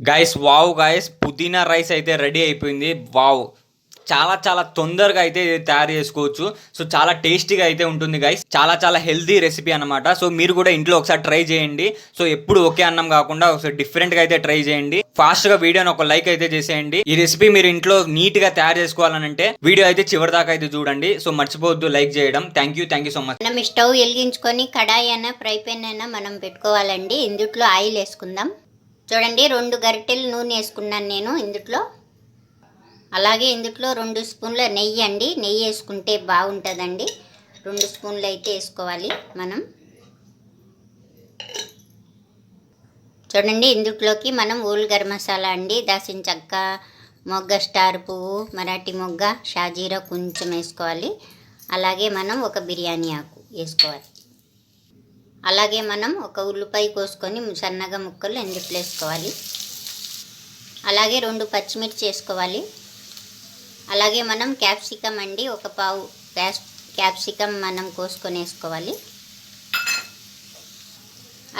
Guys wow guys పుదీనా rice అయితే ready అయిపోయింది. వావ్ చాలా చాలా తొందరగా అయితే ఇది తయారు చేసుకోవచ్చు. సో చాలా టేస్టీగా అయితే ఉంటుంది గైస్ చాలా చాలా హెల్దీ రెసిపీ అనమాట సో మీరు కూడా ఇంట్లో ఒకసారి ట్రై చేయండి. సో ఎప్పుడు ఒకే అన్నం కాకుండా ఒకసారి డిఫరెంట్గా అయితే ట్రై చేయండి. ఫాస్ట్గా వీడియోని ఒక లైక్ అయితే చేసేయండి. ఈ రెసిపీ మీరు ఇంట్లో నీట్గా తయారు చేసుకోవాలనంటే వీడియో అయితే చివరి దాకా అయితే చూడండి. సో మర్చిపోవద్దు లైక్ చేయడం. Thank you thank you so much మనం స్టవ్ వెలిగించుకొని కడాయి అయినా ఫ్రై పెన్ అయినా మనం పెట్టుకోవాలండి. ఇందుట్లో ఆయిల్ వేసుకుందాం. చూడండి రెండు గరిటెలు నూనె వేసుకున్నాను నేను ఇందుట్లో. అలాగే ఇందుట్లో రెండు స్పూన్ల నెయ్యి అండి. నెయ్యి వేసుకుంటే బాగుంటుందండి. రెండు స్పూన్లు అయితే వేసుకోవాలి మనం. చూడండి ఇందుట్లోకి మనం ఊల్ గరం మసాలా అండి. దాసిన చక్క మొగ్గ స్టార్ పువ్వు మరాఠీ మొగ్గ షాజీరా కొంచెం వేసుకోవాలి. అలాగే మనం ఒక బిర్యానీ ఆకు వేసుకోవాలి. అలాగే మనం ఒక ఉల్లిపాయ కోసుకొని సన్నగా ముక్కలు ఎందుట్లో వేసుకోవాలి అలాగే రెండు పచ్చిమిర్చి వేసుకోవాలి. అలాగే మనం క్యాప్సికమ్ అండి ఒక పావు క్యాస్ క్యాప్సికమ్ మనం కోసుకొని వేసుకోవాలి.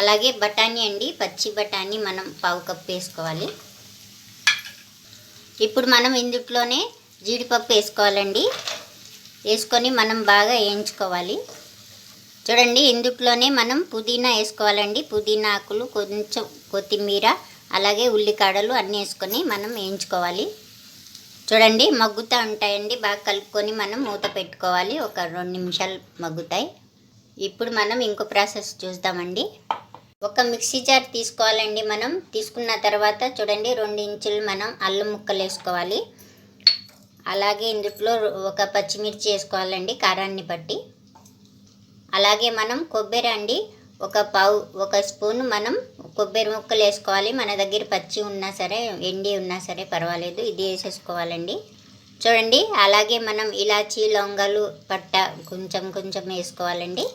అలాగే బఠానీ అండి పచ్చి బఠానీ మనం పావు కప్పు వేసుకోవాలి. ఇప్పుడు మనం ఇందుట్లోనే జీడిపప్పు వేసుకోవాలండి. వేసుకొని మనం బాగా వేయించుకోవాలి. చూడండి ఇందుట్లోనే మనం పుదీనా వేసుకోవాలండి. పుదీనా ఆకులు కొంచెం కొత్తిమీర అలాగే ఉల్లికాడలు అన్నీ వేసుకొని మనం వేయించుకోవాలి. చూడండి మగ్గుతూ ఉంటాయండి. బాగా కలుపుకొని మనం మూత పెట్టుకోవాలి. ఒక రెండు నిమిషాలు మగ్గుతాయి. ఇప్పుడు మనం ఇంకో ప్రాసెస్ చూద్దామండి. ఒక మిక్సీ జార్ తీసుకోవాలండి మనం. తీసుకున్న తర్వాత చూడండి రెండు ఇంచులు మనం అల్లం ముక్కలు వేసుకోవాలి. అలాగే ఇందులో ఒక పచ్చిమిర్చి వేసుకోవాలండి కారాన్ని బట్టి. అలాగే మనం కొబ్బరి అండి ఒక పావు ఒక స్పూన్ మనం కొబ్బరి ముక్కలు వేసుకోవాలి. మన దగ్గర పచ్చి ఉన్నా సరే ఎండి ఉన్నా సరే పర్వాలేదు ఇది వేసేసుకోవాలండి. చూడండి అలాగే మనం ఇలాచీ లవంగాలు పట్ట కొంచెం కొంచెం వేసుకోవాలండి.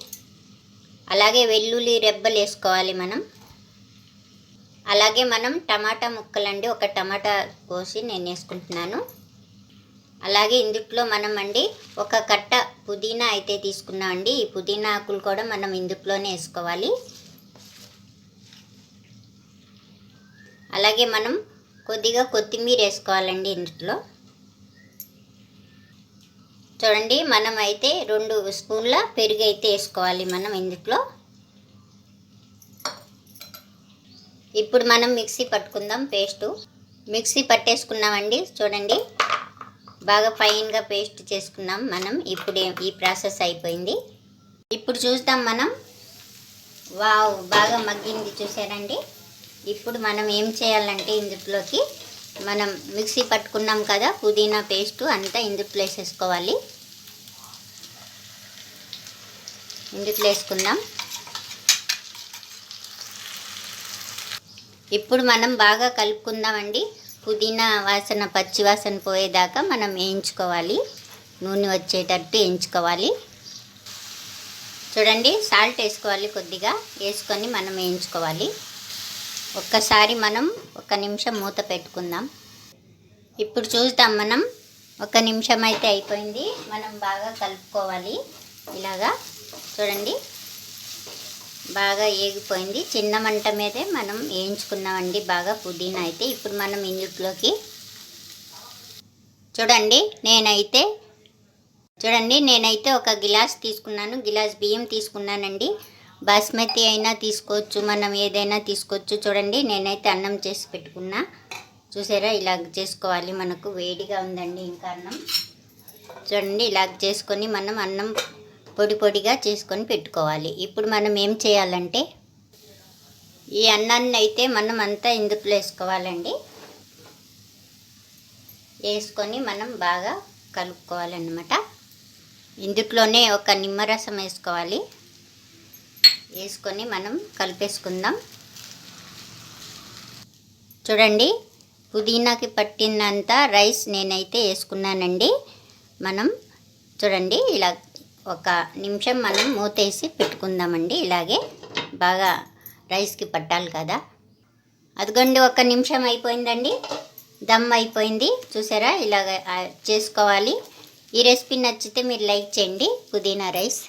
అలాగే వెల్లుల్లి రెబ్బలు వేసుకోవాలి మనం. అలాగే మనం టమాటా ముక్కలండి ఒక టమాటా కోసి నేను వేసుకుంటున్నాను. అలాగే ఇందుట్లో మనం అండి ఒక కట్ట పుదీనా అయితే తీసుకున్నాం అండి. ఈ పుదీనా ఆకులు కూడా మనం ఇందుట్లోనే వేసుకోవాలి. అలాగే మనం కొద్దిగా కొత్తిమీర వేసుకోవాలండి ఇందుట్లో. చూడండి మనం అయితే రెండు స్పూన్ల పెరుగు అయితే వేసుకోవాలి మనం ఇందుట్లో. ఇప్పుడు మనం మిక్సీ పట్టుకుందాం పేస్టు. మిక్సీ పట్టేసుకున్నామండి చూడండి. బాగా ఫైన్గా పేస్ట్ చేసుకున్నాం మనం. ఇప్పుడే ఈ ప్రాసెస్ అయిపోయింది. ఇప్పుడు చూద్దాం మనం. వావ్ బాగా మగ్గింది చూసారండి. ఇప్పుడు మనం ఏం చేయాలంటే ఇందులోకి మనం మిక్సీ పట్టుకున్నాం కదా పుదీనా పేస్ట్ అంతా ఇందులో వేసేసుకోవాలి. ఇందులో వేసుకుందాం. ఇప్పుడు మనం బాగా కలుపుకుందామండి. పుదీనా వాసన పచ్చి వాసన పోయేదాకా మనం వేయించుకోవాలి. నూనె వచ్చేటట్టు వేయించుకోవాలి. చూడండి సాల్ట్ వేసుకోవాలి కొద్దిగా. వేసుకొని మనం వేయించుకోవాలి. ఒక్కసారి మనం ఒక నిమిషం మూత పెట్టుకుందాం. ఇప్పుడు చూద్దాం మనం. ఒక నిమిషం అయితే అయిపోయింది. మనం బాగా కలుపుకోవాలి. ఇలాగా. చూడండి. బాగా ఏగిపోయింది. చిన్న మంట మీదే మనం వేయించుకున్నామండి బాగా పుదీనా అయితే. ఇప్పుడు మనం ఇందులోకి చూడండి నేనైతే చూడండి నేనైతే ఒక గిలాస్ తీసుకున్నాను. గిలాస్ బియ్యం తీసుకున్నానండి. బాస్మతి అయినా తీసుకోవచ్చు మనం ఏదైనా తీసుకోవచ్చు. చూడండి నేనైతే అన్నం చేసి పెట్టుకున్నా. చూసారా ఇలా చేసుకోవాలి. మనకు వేడిగా ఉందండి ఇంకా అన్నం. చూడండి ఇలా చేసుకొని మనం అన్నం పొడి పొడిగా చేసుకొని పెట్టుకోవాలి. ఇప్పుడు మనం ఏం చేయాలంటే ఈ అన్నాన్ని అయితే మనం అంతా ఇందులో వేసుకోవాలండి. వేసుకొని మనం బాగా కలుపుకోవాలన్నమాట. ఇందులోనే ఒక నిమ్మరసం వేసుకోవాలి. వేసుకొని మనం కలిపేసుకుందాం. చూడండి పుదీనాకి పట్టినంత రైస్ నేనైతే వేసుకున్నానండి. మనం చూడండి ఇలా ఒక నిమిషం మనం మూతేసి పెట్టుకుందామండి. ఇలాగే బాగా రైస్కి పట్టాలి కదా. అదిగోండి ఒక నిమిషం అయిపోయిందండి. దమ్ అయిపోయింది. చూసారా? ఇలాగ చేసుకోవాలి. ఈ రెసిపీ నచ్చితే మీరు లైక్ చేయండి. పుదీనా రైస్.